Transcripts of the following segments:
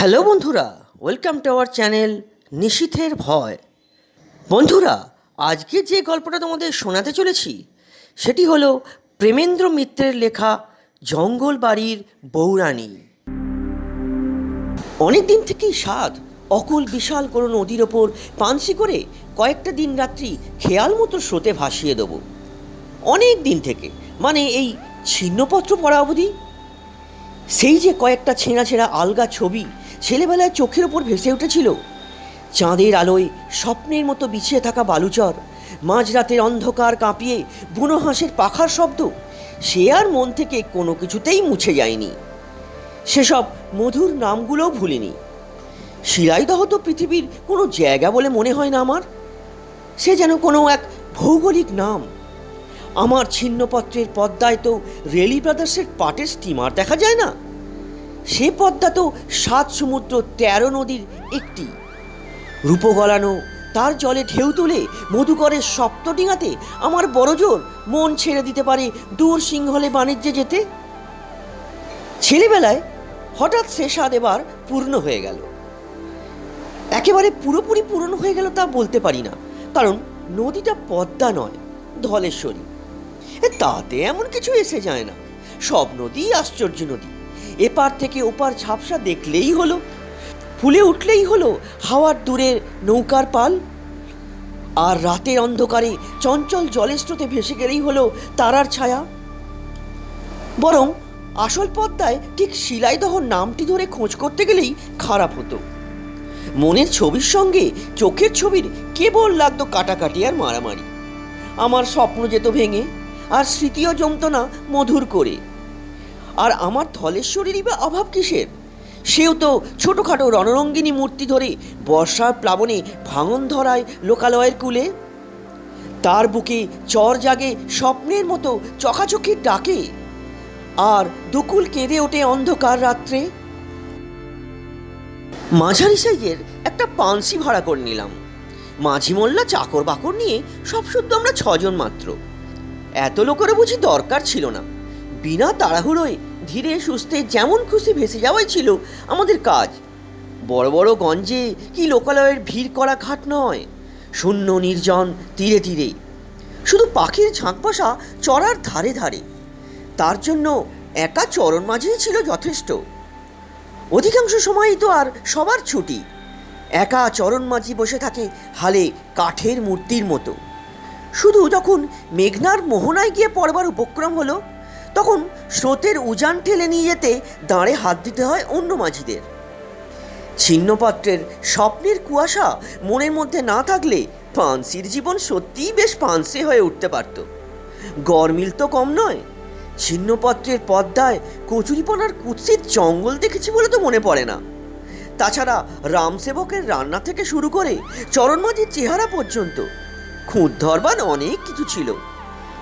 Hello বন্ধুরা welcome to our channel নিশীথের ভয়। বন্ধুরা, আজকে যে গল্পটা তোমাদের শোনাতে চলেছি, সেটি হলো প্রেমেন্দ্র মিত্রের লেখা জঙ্গল বাড়ির বৌরানী অনেক দিন থেকেই স্বাদ, অকুল বিশাল কোনো নদীর ওপর পানসি করে কয়েকটা দিন রাত্রি খেয়াল মতো স্রোতে ভাসিয়ে দেবো। অনেক দিন থেকে মানে এই ছিন্নপত্র পড়া অবধি? সেই যে কয়েকটা ছেঁড়া ছেঁড়া আলগা ছবি ছেলেবেলায় চোখের ওপর ভেসে উঠেছিল। চাঁদের আলোয় স্বপ্নের মতো বিছিয়ে থাকা বালুচর, মাঝরাতের অন্ধকার কাঁপিয়ে বুনো হাঁসের পাখার শব্দ, সে আর মন থেকে কোনো কিছুতেই মুছে যায়নি। সেসব মধুর নামগুলোও ভুলিনি। শিলাইদহ তো পৃথিবীর কোনো জায়গা বলে মনে হয় না আমার। সে যেন কোনো এক ভৌগোলিক নাম। আমার ছিন্নপত্রের পদ্মায় তো রেলি ব্রাদার্সের পাটের স্টিমার দেখা যায় না? সে পদ্মা তো সাত সমুদ্র তেরো নদীর একটি। রূপ গলানো, তার জলে ঢেউ তুলে মধুকরের সপ্তডিঙাতে আমার বড়জোর মন ছেড়ে দিতে পারে দূর সিংহলে বাণিজ্যে যেতে। ছেলেবেলায় হঠাৎ সে স্বাদ এবার পূর্ণ হয়ে গেল। একেবারে পুরোপুরি পূরণ হয়ে গেল তা বলতে পারি না, কারণ নদীটা পদ্মা নয়, ধলেশ্বরী। তাতে এমন কিছু এসে যায় না। সব নদী আশ্চর্য নদী। এপার থেকে ওপার ঝাপসা দেখলেই হলো। ফুলে উঠলেই হলো হাওয়ার দূরের নৌকার পাল। আর রাতের অন্ধকারে চঞ্চল জলের স্রোতে ভেসে গেলেই হলো তারার ছায়া। বরং আসল পদ্মায় ঠিক শিলাইদহ নামটি ধরে খোঁজ করতে গেলেই খারাপ হতো। মনের ছবির সঙ্গে চোখের ছবির কেবল লাগতো কাটাকাটি আর মারামারি। আমার স্বপ্ন যেত ভেঙে, আর স্মৃতিও জমতো না মধুর করে। আর আমার ধলেশ্বরীরই বা অভাব কিসের? সেও তো ছোটোখাটো রণরঙ্গিনী মূর্তি ধরে বর্ষার প্লাবনে ভাঙন ধরায় লোকালয়ের কুলে। তার বুকে চর জাগে স্বপ্নের মতো চকাচকির ডাকে। আর দুকুল কেঁদে ওঠে অন্ধকার রাত্রে। মাঝারি সাইজের একটা পানসি ভাড়া করে নিলাম। মাঝি মোল্লা চাকর বাকর নিয়ে সব শুদ্ধ আমরা ছজন মাত্র। এত লোকেরও বুঝি দরকার ছিল না। বিনা তাড়াহুড়োয় ধীরে সুস্থে যেমন খুশি ভেসে যাওয়াই ছিল আমাদের কাজ। বড় বড় গঞ্জে কি লোকালয়ের ভিড় করা ঘাট নয়। শূন্য নির্জন তীরে তীরে। শুধু পাখির ঝাঁক বসা চড়ার ধারে ধারে। তার জন্য একা চরণ মাঝেই ছিল যথেষ্ট। অধিকাংশ সময়ই তো আর সবার ছুটি। একা চরণ মাঝি বসে থাকে হালে কাঠের মূর্তির মতো। শুধু যখন মেঘনার মোহনায় গিয়ে পড়বার উপক্রম হলো তখন স্রোতের উজান ঠেলে নিয়ে যেতে দাঁড়ে হাত দিতে হয় অন্য মাঝিদের। ছিন্নপাত্রের স্বপ্নের কুয়াশা মনের মধ্যে না থাকলে পানসির জীবন সত্যিই বেশ পানসে হয়ে উঠতে পারত। গরমিল তো কম নয়, ছিন্নপত্রের পদ্মায় কচুরিপনার কুৎসিত জঙ্গল দেখেছি বলে তো মনে পড়ে না। তাছাড়া রামসেবকের রান্না থেকে শুরু করে চরণমাঝির চেহারা পর্যন্ত খুঁত ধরবান অনেক কিছু ছিল।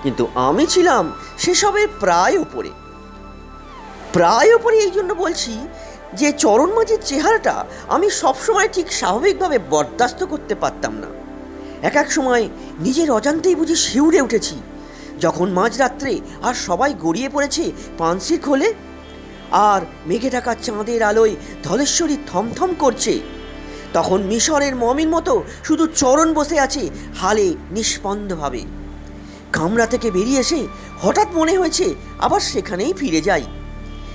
কিন্তু আমি ছিলাম সেসবের প্রায় ওপরে প্রায় ওপরে এই জন্য বলছি যে চরণমাঝির চেহারাটা আমি সবসময় ঠিক স্বাভাবিকভাবে বরদাস্ত করতে পারতাম না। এক এক সময় নিজের অজান্তেই বুঝি শিউরে উঠেছি। যখন মাঝরাত্রে আর সবাই গড়িয়ে পড়েছে পানসির খোলে, আর মেঘে ঢাকা চাঁদের আলোয় ধলেশ্বরী থমথম করছে, তখন মিশরের মমির মতো শুধু চরণ বসে আছে হালে নিষ্পন্দভাবে। কামরা থেকে বেরিয়ে এসে হঠাৎ মনে হয়েছে আবার সেখানেই ফিরে যাই।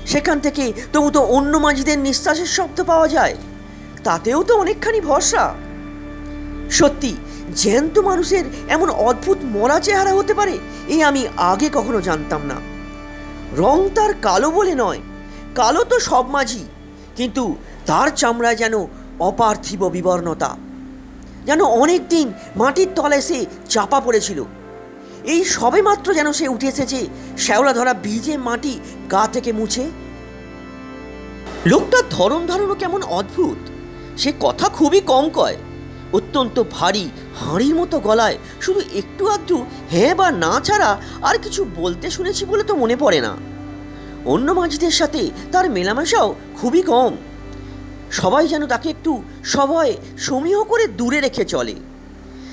সেখান থেকে তবু তো অন্য মাঝিদের নিঃশ্বাসের শব্দ পাওয়া যায়। তাতেও তো অনেকখানি ভরসা। সত্যি, জ্যান্ত মানুষের এমন অদ্ভুত মরা চেহারা হতে পারে এ আমি আগে কখনো জানতাম না। রং তার কালো বলে নয়, কালো তো সব মাঝি, কিন্তু তার চামড়ায় যেন অপার্থিব বিবর্ণতা। যেন অনেক দিন মাটির তলায় সে চাপা পড়েছিল। এই সবে মাত্র যেন সে উঠে এসেছে শ্যাওলা ধরা ভিজে মাটি গা থেকে মুছে। লোকটার ধরন ধারণও কেমন অদ্ভুত। সে কথা খুবই কম কয়। অত্যন্ত ভারী হাঁড়ির মতো গলায় শুধু একটু আধটু হ্যাঁ বা না ছাড়া আর কিছু বলতে শুনেছি বলে তো মনে পড়ে না। অন্য মাঝিদের সাথে তার মেলামেশাও খুবই কম। সবাই যেন তাকে একটু সবাই সমীহ করে দূরে রেখে চলে।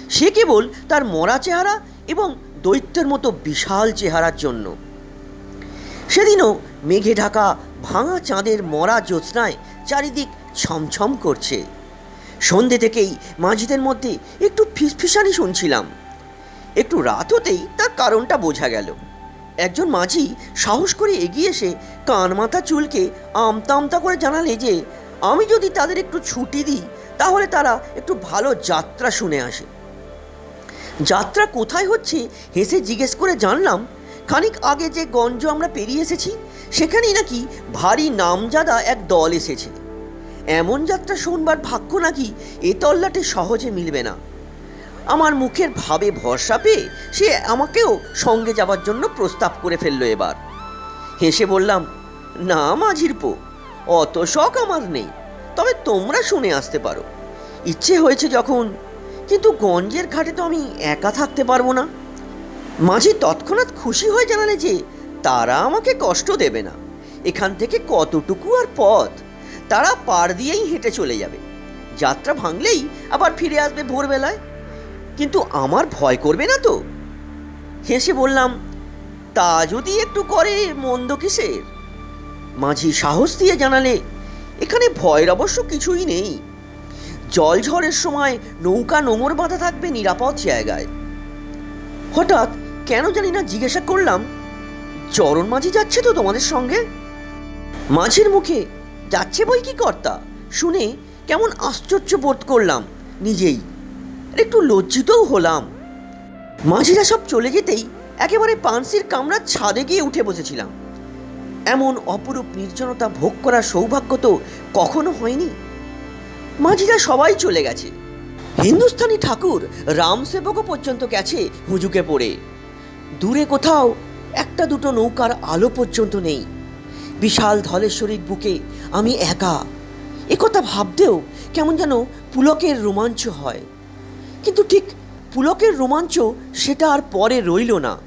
সে কেবল তার মরা চেহারা এবং দৈত্যের মতো বিশাল চেহারার জন্য। সেদিনও মেঘে ঢাকা ভাঙা চাঁদের মরা জ্যোৎস্নায় চারিদিক ছমছম করছে। সন্ধে থেকেই মাঝিদের মধ্যে একটু ফিসফিসানি শুনছিলাম। একটু রাত হতেই তার কারণটা বোঝা গেল। একজন মাঝি সাহস করে এগিয়ে এসে কান মাথা চুলকে আমতা আমতা করে জানালে যে, আমি যদি তাদের একটু ছুটি দিই, তাহলে তারা একটু ভালো যাত্রা শুনে আসে। যাত্রা কোথায় হচ্ছে হেসে জিজ্ঞেস করে জানলাম, খানিক আগে যে গঞ্জ আমরা পেরিয়ে এসেছি, সেখানেই নাকি ভারী নামজাদা এক দল এসেছে। এমন যাত্রা শুনবার ভাগ্য নাকি এ তল্লাটে সহজে মিলবে না। আমার মুখের ভাবে ভরসা পেয়ে সে আমাকেও সঙ্গে যাবার জন্য প্রস্তাব করে ফেলল এবার। হেসে বললাম, না মাঝির পো অত শখ আমার নেই, তবে তোমরা শুনে আসতে পারো। ইচ্ছে হয়েছে যখন কিন্তু গঞ্জের ঘাটে তো আমি একা থাকতে পারব না। মাঝি তৎক্ষণাৎ খুশি হয়ে জানালে যে তারা আমাকে কষ্ট দেবে না। এখান থেকে কতটুকু আর পথ? তারা পার দিয়েই হেঁটে চলে যাবে। যাত্রা ভাঙলেই আবার ফিরে আসবে ভোরবেলায়। কিন্তু আমার ভয় করবে না তো? হেসে বললাম, তা যদি একটু করে মন্দ কিসের? মাঝি সাহস দিয়ে জানালে, এখানে ভয়ের অবশ্য কিছুই নেই। জল ঝড়ের সময় নৌকা নোঙর বাঁধা থাকবে নিরাপদ জায়গায়। হঠাৎ কেন জানি না জিজ্ঞাসা করলাম, চরণ মাঝি যাচ্ছে তো তোমাদের সঙ্গে? মাঝির মুখে, যাচ্ছে বই কি কর্তা? শুনে কেমন আশ্চর্য বোধ করলাম নিজেই। একটু লজ্জিতও হলাম। মাঝিরা সব চলে যেতেই একেবারে পানসির কামরার ছাদে গিয়ে উঠে বসেছিলাম। এমন অপরূপ নির্জনতা ভোগ করার সৌভাগ্য তো কখনো হয়নি। মাঝিরা সবাই চলে গেছে। হিন্দুস্তানি ঠাকুর রামসেবকও পর্যন্ত গেছে হুজুকে পড়ে। দূরে কোথাও একটা দুটো নৌকার আলো পর্যন্ত নেই। বিশাল ধলেশ্বরীর বুকে আমি একা। একথা ভাবতেও কেমন যেন পুলকের রোমাঞ্চ হয়। কিন্তু ঠিক পুলকের রোমাঞ্চ সেটা আর পরে রইল না।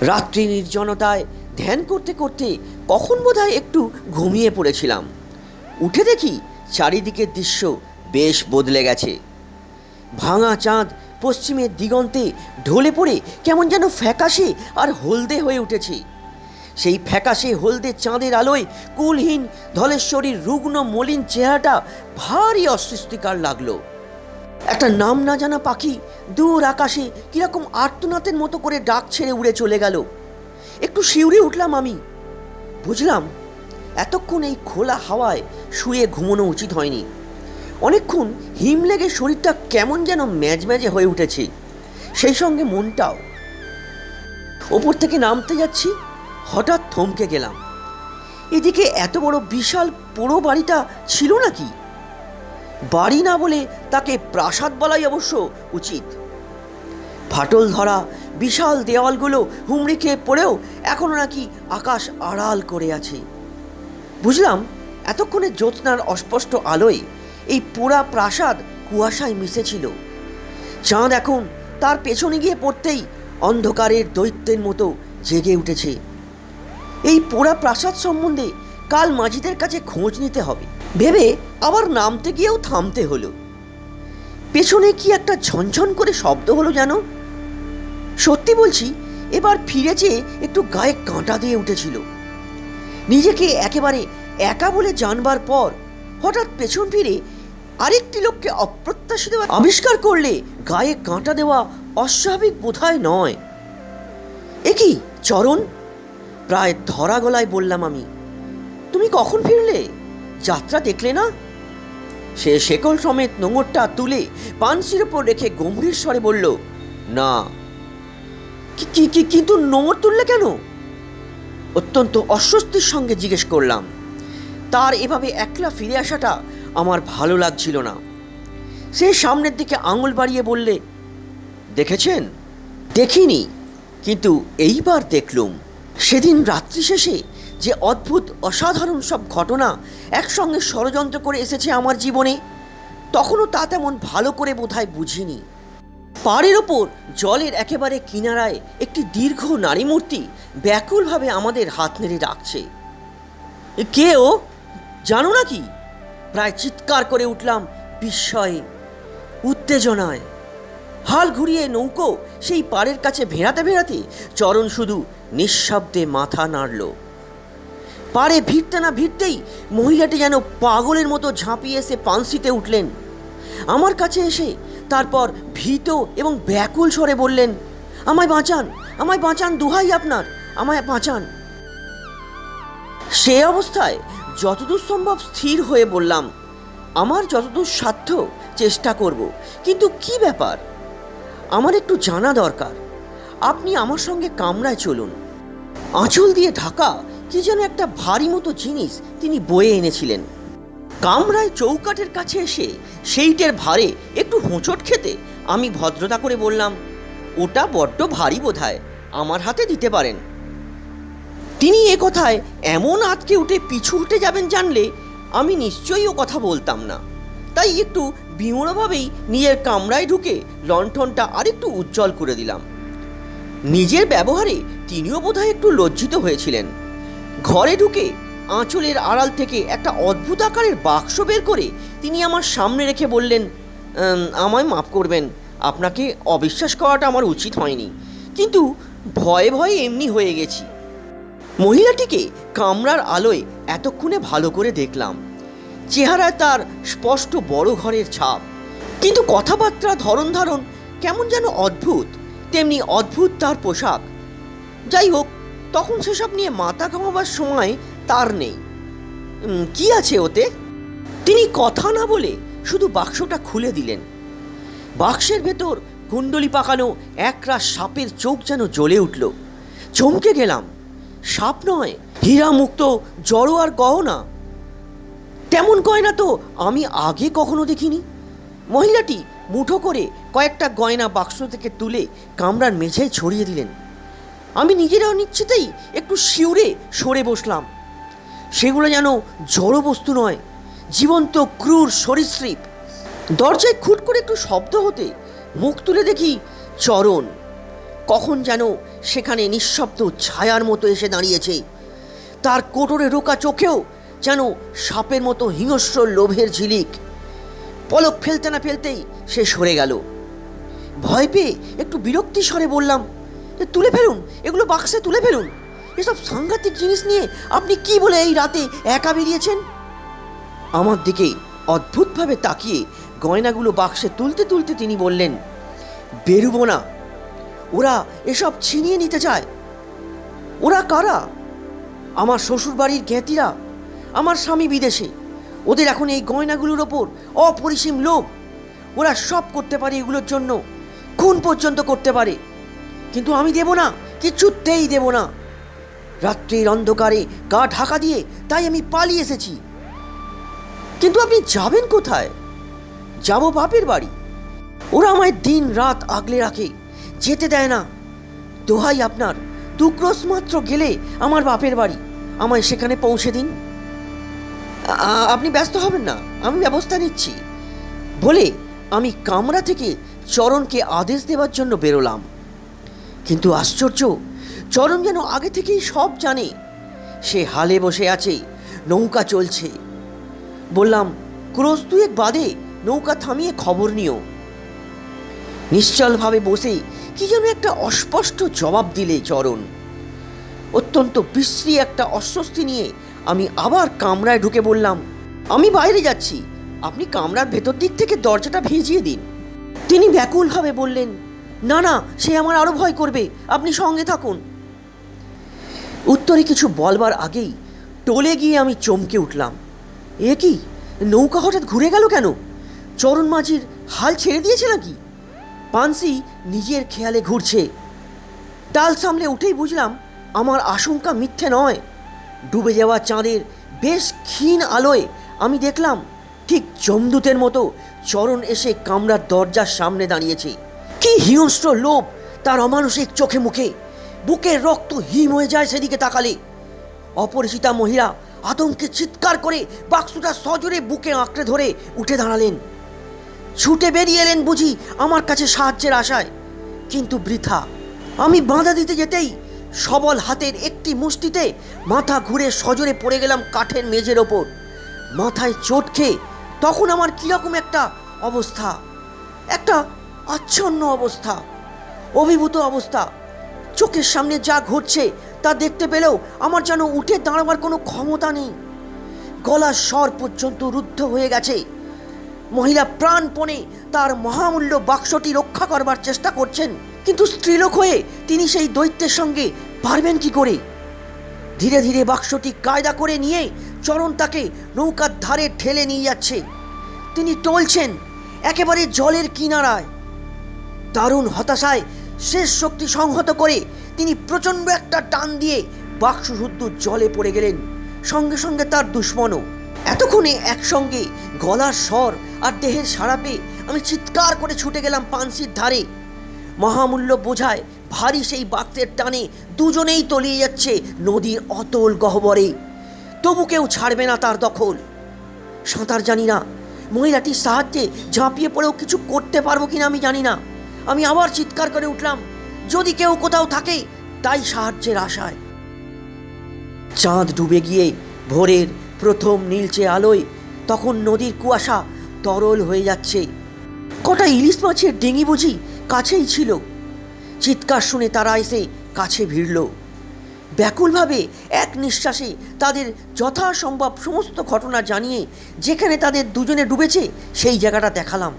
রাত্রি নির্জনতায় ধ্যান করতে করতে কখন বোধহয় একটু ঘুমিয়ে পড়েছিলাম। উঠে দেখি চারিদিকের দৃশ্য বেশ বদলে গেছে। ভাঙা চাঁদ পশ্চিমের দিগন্তে ঢলে পড়ে কেমন যেন ফ্যাকাশে আর হলদে হয়ে উঠেছে। সেই ফ্যাকাশে হলদে চাঁদের আলোয় কুলহীন ধলেশ্বরীর রুগ্ন মলিন চেহারাটা ভারী অস্বস্তিকার লাগল। একটা নাম না জানা পাখি দূর আকাশে কীরকম আর্তনাথের মতো করে ডাক ছেড়ে উড়ে চলে গেল। একটু শিউরে উঠলাম আমি। বুঝলাম, এতক্ষণ এই খোলা হাওয়ায় শুয়ে ঘুমোনো উচিত হয়নি। অনেকক্ষণ হিম লেগে শরীরটা কেমন যেন ম্যাজম্যাজে হয়ে উঠেছে। সেই সঙ্গে মনটাও। ওপর থেকে নামতে যাচ্ছি, হঠাৎ থমকে গেলাম। এদিকে এত বড় বিশাল পুরো বাড়িটা ছিল নাকি? বাড়ি না বলে তাকে প্রাসাদ বলাই অবশ্য উচিত। ফাটল ধরা, বিশাল দেওয়ালগুলো হুমড়ি খেয়ে পড়েও এখনও নাকি আকাশ আড়াল করে আছে। বুঝলাম এতক্ষণে জ্যোৎস্নার অস্পষ্ট আলোয় এই পোড়া প্রাসাদ কুয়াশায় মিশেছিল। চাঁদ এখন তার পেছনে গিয়ে পড়তেই অন্ধকারের দৈত্যের মতো জেগে উঠেছে। এই পোড়া প্রাসাদ সম্বন্ধে কাল মাঝিদের কাছে খোঁজ নিতে হবে। ভেবে আবার নামতে গিয়েও থামতে হলো। পেছনে কি একটা ঝনঝন করে শব্দ হলো যেন সত্যি বলছি, এবার ফিরে চেয়ে একটু গায়ে কাঁটা দিয়ে উঠেছিল। নিজেকে একেবারে একা বলে জানবার পর হঠাৎ পেছন ফিরে আরেকটি লোককে অপ্রত্যাশিত আবিষ্কার করলে গায়ে কাঁটা দেওয়া অস্বাভাবিক বোধহয় নয়। এ কি, চরণ? প্রায় ধরা গলায় বললাম আমি, তুমি কখন ফিরলে? যাত্রা দেখলে না? সে শেকল সমেত নোঙরটা তুলে পানসির ওপর রেখে গম্ভীর স্বরে বলল, না। কিন্তু নোঙর তুললে কেন? অত্যন্ত অস্বস্তির সঙ্গে জিজ্ঞেস করলাম। তার এভাবে একলা ফিরে আসাটা আমার ভালো লাগছিল না। সে সামনের দিকে আঙুল বাড়িয়ে বললে, দেখেছেন? দেখিনি। কিন্তু এইবার দেখলুম। সেদিন রাত্রি শেষে যে অদ্ভুত, অসাধারণ সব ঘটনা একসঙ্গে ষড়যন্ত্র করে এসেছে আমার জীবনে, তখনও তা তেমন ভালো করে বোধহয় বুঝিনি। পাড়ের ওপর জলের একেবারে কিনারায় একটি দীর্ঘ নারী মূর্তি ব্যাকুলভাবে আমাদের হাত নেড়ে ডাকছে। এ কে জানো নাকি? প্রায় চিৎকার করে উঠলাম বিস্ময়ে, উত্তেজনায়। হাল ঘুরিয়ে নৌকো সেই পাড়ের কাছে ভেড়াতে ভেড়াতে চরণ শুধু নিঃশব্দে মাথা নাড়ল। পাড়ে ভিড়তে না ভিড়তেই মহিলাটি যেন পাগলের মতো ঝাঁপিয়ে এসে পানসিতে উঠলেন। আমার কাছে এসে তারপর ভীত এবং ব্যাকুল স্বরে বললেন, আমায় বাঁচান আমায় বাঁচান, দুহাই আপনার, আমায় বাঁচান। সে অবস্থায় যতদূর সম্ভব স্থির হয়ে বললাম, আমার যতদূর সাধ্য চেষ্টা করব, কিন্তু কি ব্যাপার? আমার একটু জানা দরকার। আপনি আমার সঙ্গে কামরায় চলুন। আঁচল দিয়ে ঢাকা কি যেন একটা ভারী মতো জিনিস তিনি বয়ে এনেছিলেন। কামরায় চৌকাঠের কাছে এসে সেইটের ভারে একটু হোঁচট খেতে আমি ভদ্রতা করে বললাম, ওটা বড্ড ভারী বোধহয়, আমার হাতে দিতে পারেন। তিনি এ কথায় এমন আটকে উঠে পিছু উঠে যাবেন জানলে আমি নিশ্চয়ই ও কথা বলতাম না। তাই একটু বিমূঢ়ভাবেই নিজের কামরায় ঢুকে লণ্ঠনটা আরেকটু উজ্জ্বল করে দিলাম। নিজের ব্যবহারে তিনিও বোধহয় একটু লজ্জিত হয়েছিলেন। ঘরে ঢুকে আঁচলের আড়াল থেকে একটা অদ্ভুত আকারের বাক্স বের করে তিনি আমার সামনে রেখে বললেন আমায় মাফ করবেন, আপনাকে অবিশ্বাস করাটা আমার উচিত হয়নি। কিন্তু ভয়ে ভয়ে এমনি হয়ে গেছি। মহিলাটিকে কামরার আলোয় এতক্ষণে ভালো করে দেখলাম। চেহারায় তার স্পষ্ট বড় ঘরের ছাপ। কিন্তু কথাবার্তা, ধরন ধারণ কেমন যেন অদ্ভুত, তেমনি অদ্ভুত তার পোশাক। যাই হোক, তখন সেসব নিয়ে মাথা ঘামাবার সময় তার নেই। কি আছে ওতে? তিনি কথা না বলে শুধু বাক্সটা খুলে দিলেন। বাক্সের ভেতর কুণ্ডলি পাকানো একরাশ সাপের চোখ যেন জ্বলে উঠল। চমকে গেলাম। সাপ নয় হীরা মুক্ত জড়ো আর গহনা। তেমন গয়না তো আমি আগে কখনো দেখিনি। মহিলাটি মুঠো করে কয়েকটা গয়না বাক্স থেকে তুলে কামরার মেঝেয় ছড়িয়ে দিলেন। আমি নিজের অনিচ্ছেতেই একটু শিউরে সরে বসলাম। সেগুলো যেন জড়ো বস্তু নয়, জীবন্ত ক্রূর সরীসৃপ। দরজায় খুট করে একটু শব্দ হতে মুখ তুলে দেখি চরণ। কখন যেন সেখানে নিঃশব্দ ছায়ার মতো এসে দাঁড়িয়েছে। তার কোটরে রোকা চোখেও যেন সাপের মতো হিংস্র লোভের ঝিলিক। পলক ফেলতে না ফেলতেই সে সরে গেল। ভয় পেয়ে একটু বিরক্তি স্বরে বললাম "এ, তুলে ফেলুন এগুলো বাক্সে তুলে ফেলুন। এসব সাংঘাতিক জিনিস নিয়ে আপনি কি বলে এই রাতে একা বেরিয়েছেন? আমার দিকে অদ্ভুতভাবে তাকিয়ে গয়নাগুলো বাক্সে তুলতে তুলতে তিনি বললেন বেরুবো না ওরা এসব ছিনিয়ে নিতে চায়। ওরা কারা? আমার শ্বশুরবাড়ির জ্ঞাতিরা, আমার স্বামী বিদেশে, ওদের এখন এই গয়নাগুলোর ওপর অপরিসীম লোভ। ওরা সব করতে পারে এগুলোর জন্য, খুন পর্যন্ত করতে পারে। কিন্তু আমি দেব না, কিছুতেই দেব না। রাত্রির অন্ধকারে গা ঢাকা দিয়ে তাই আমি পালিয়ে এসেছি। কিন্তু আপনি যাবেন কোথায়? যাব বাপের বাড়ি। ওরা আমায় দিন রাত আগলে রাখে। যেতে দেয় না। দোহাই আপনার, দু ক্রোশ মাত্র গেলে আমার বাপের বাড়ি। আমায় সেখানে পৌঁছে দিন। আপনি ব্যস্ত হবেন না, আমি ব্যবস্থা নিচ্ছি। বলে আমি কামরা থেকে চরণকে আদেশ দেওয়ার জন্য বেরোলাম। কিন্তু আশ্চর্য, চরণ যেন আগে থেকেই সব জানে। সে হালে বসে আছে, নৌকা চলছে। বললাম, ক্রোশ দুয়েক বাদে নৌকা থামিয়ে খবর নিও। নিশ্চলভাবে বসে কি যেন একটা অস্পষ্ট জবাব দিলে চরণ। অত্যন্ত বিশ্রী একটা অস্বস্তি নিয়ে আমি আবার কামরায় ঢুকে বললাম, আমি বাইরে যাচ্ছি, আপনি কামরার ভেতর দিক থেকে দরজাটা ভিজিয়ে দিন। তিনি ব্যাকুলভাবে বললেন, না না, সে আমার আরও ভয় করবে, আপনি সঙ্গে থাকুন। উত্তরে কিছু বলবার আগেই টলে গিয়ে আমি চমকে উঠলাম। এ কি, নৌকা হঠাৎ ঘুরে গেল কেন? চরণ মাঝির হাল ছেড়ে দিয়েছে নাকি? পানসি নিজের খেয়ালে ঘুরছে। ডাল সামলে উঠেই বুঝলাম আমার আশঙ্কা মিথ্যে নয়। ডুবে যাওয়া চাঁদের বেশ ক্ষীণ আলোয় আমি দেখলাম ঠিক জমদূতের মতো চরণ এসে কামরার দরজার সামনে দাঁড়িয়েছে। কি হিংস্র লোভ তার অমানসিক চোখে মুখে। বুকের রক্ত হিম হয়ে যায় সেদিকে তাকালে। অপরিচিতা মহিলা আতঙ্কে চিৎকার করে বাক্সটা সজোরে বুকে আঁকড়ে ধরে উঠে দাঁড়ালেন। ছুটে বেরিয়ে এলেন বুঝি আমার কাছে সাহায্যের আশায়। কিন্তু বৃথা, আমি বাঁধা দিতে যেতেই সবল হাতের একটি মুষ্টিতে মাথা ঘুরে সজোরে পড়ে গেলাম কাঠের মেঝের ওপর। মাথায় চোট খেয়ে তখন আমার কীরকম একটা অবস্থা, একটা আচ্ছন্ন অবস্থা, অভিভূত অবস্থা। চোখের সামনে যা ঘটছে তা দেখতে পেলেও আমার যেন উঠে দাঁড়াবার কোনো ক্ষমতা নেই। গলার স্বর পর্যন্ত রুদ্ধ হয়ে গেছে। মহিলা প্রাণপণে তার মহামূল্য বাক্সটি রক্ষা করবার চেষ্টা করছেন, কিন্তু স্ত্রীলোক হয়ে তিনি সেই দৈত্যের সঙ্গে পারবেন কি করে? ধীরে ধীরে বাক্সটি কায়দা করে নিয়ে চরণ তাকে নৌকার ধারে ঠেলে নিয়ে যাচ্ছে। তিনি টলছেন একেবারে জলের কিনারায়। দারুণ হতাশায় শেষ শক্তি সংহত করে তিনি প্রচণ্ড একটা টান দিয়ে বাক্স শুদ্ধ জলে পড়ে গেলেন, সঙ্গে সঙ্গে তার দুশ্মনও। এতক্ষণে একসঙ্গে গলার স্বর আর দেহের সাড়া পেয়ে আমি চিৎকার করে ছুটে গেলাম পানসির ধারে। মহামূল্য বোঝায় ভারী সেই বাক্সের টানে দুজনেই তলিয়ে যাচ্ছে নদীর অতল গহ্বরে। তবু কেউ ছাড়বে না তার দখল। সাঁতার জানি না, মহিলাটির সাহায্যে ঝাঁপিয়ে পড়েও কিছু করতে পারব কিনা আমি জানি না। আমি আবার চিৎকার করে উঠলাম, যদি কেউ কোথাও থাকে, তাই সাহায্যের আশায়। চাঁদ ডুবে গিয়ে ভোরের প্রথম নীলচে আলোয় তখন নদীর কুয়াশা তরল হয়ে যাচ্ছে। কটা ইলিশ মাছের ডিঙি বুঝি কাছেই ছিল। চিৎকার শুনে তারা এসে কাছে ভিড়ল। ব্যাকুলভাবে, এক নিঃশ্বাসে তাদের যথাসম্ভব সমস্ত ঘটনা জানিয়ে যেখানে তাদের দুজনে ডুবেছে, সেই জায়গাটা দেখালাম।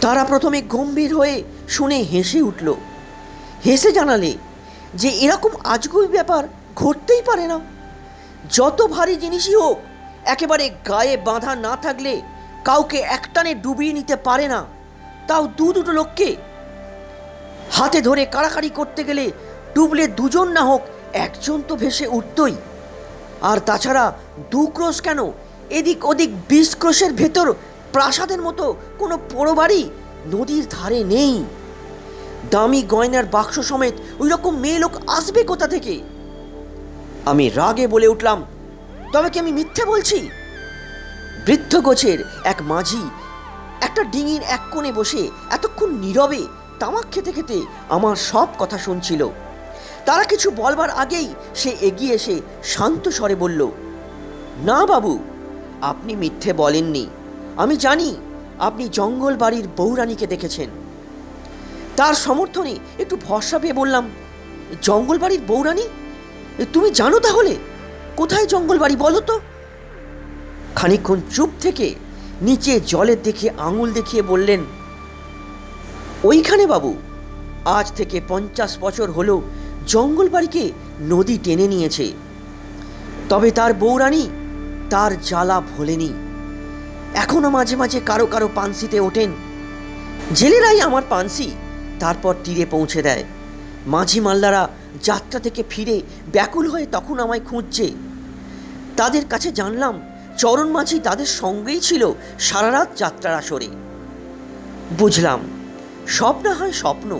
তারা প্রথমে গম্ভীর হয়ে শুনে হেসে উঠল। হেসে জানালে যে এরকম আজগুবি ব্যাপার ঘটতেই পারে না। যত ভারী জিনিসই হোক, একেবারে গায়ে বাঁধা না থাকলে কাউকে একটানে ডুবিয়ে নিতে পারে না। তাও দু দুটো লোককে। হাতে ধরে কাড়াকাড়ি করতে গেলে ডুবলে দুজন না হোক একজন তো ভেসে উঠতই। আর তাছাড়া দু ক্রোশ কেন? এদিক ওদিক বিশ ক্রোশের ভেতর প্রাসাদের মতো কোনো পোড়ো বাড়ি নদীর ধারে নেই। দামি গয়নার বাক্স সমেত ওই রকম মেয়ে লোক আসবে কোথা থেকে? আমি রাগে বলে উঠলাম, তবে কি আমি মিথ্যে বলছি? বৃদ্ধ গোছের এক মাঝি একটা ডিঙির এক কোণে বসে এতক্ষণ নীরবে তামাক খেতে খেতে আমার সব কথা শুনছিল। তারা কিছু বলবার আগেই সে এগিয়ে এসে শান্ত স্বরে বলল, না বাবু, আপনি মিথ্যে বলেননি। আমি জানি আপনি জঙ্গল বাড়ির বৌরানীকে দেখেছেন। তার সমর্থনে একটু ভরসা পেয়ে বললাম, জঙ্গল বাড়ির বৌরানী তুমি জানো তাহলে? কোথায় জঙ্গল বাড়ি বলো তো? খানিকক্ষণ চুপ থেকে নিচে জলের দিকে আঙুল দেখিয়ে বললেন, ওইখানে বাবু, আজ থেকে পঞ্চাশ বছর হলো জঙ্গল বাড়িকে নদী টেনে নিয়েছে। তবে তার বৌরানী তার জ্বালা ভোলেনি। এখনও মাঝে মাঝে কারও কারও পানসিতে ওঠেন। জেলেরাই আমার পানসি, তারপর তীরে পৌঁছে দেয়। মাঝি মাল্লারা যাত্রা থেকে ফিরে ব্যাকুল হয়ে তখন আমায় খুঁজছে। তাদের কাছে জানলাম চরণ মাঝি তাদের সঙ্গেই ছিল সারা রাত যাত্রার আসরে। বুঝলাম সব না হয় স্বপ্ন,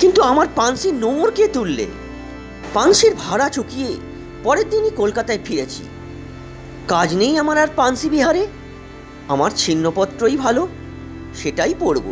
কিন্তু আমার পানসি নোংর কে তুললে? পানসির ভাড়া চুকিয়ে পরের দিনই কলকাতায় ফিরেছি। কাজ নেই আমার আর পানসি বিহারে, আমার ছিন্নপত্রই ভালো, সেটাই পড়ব।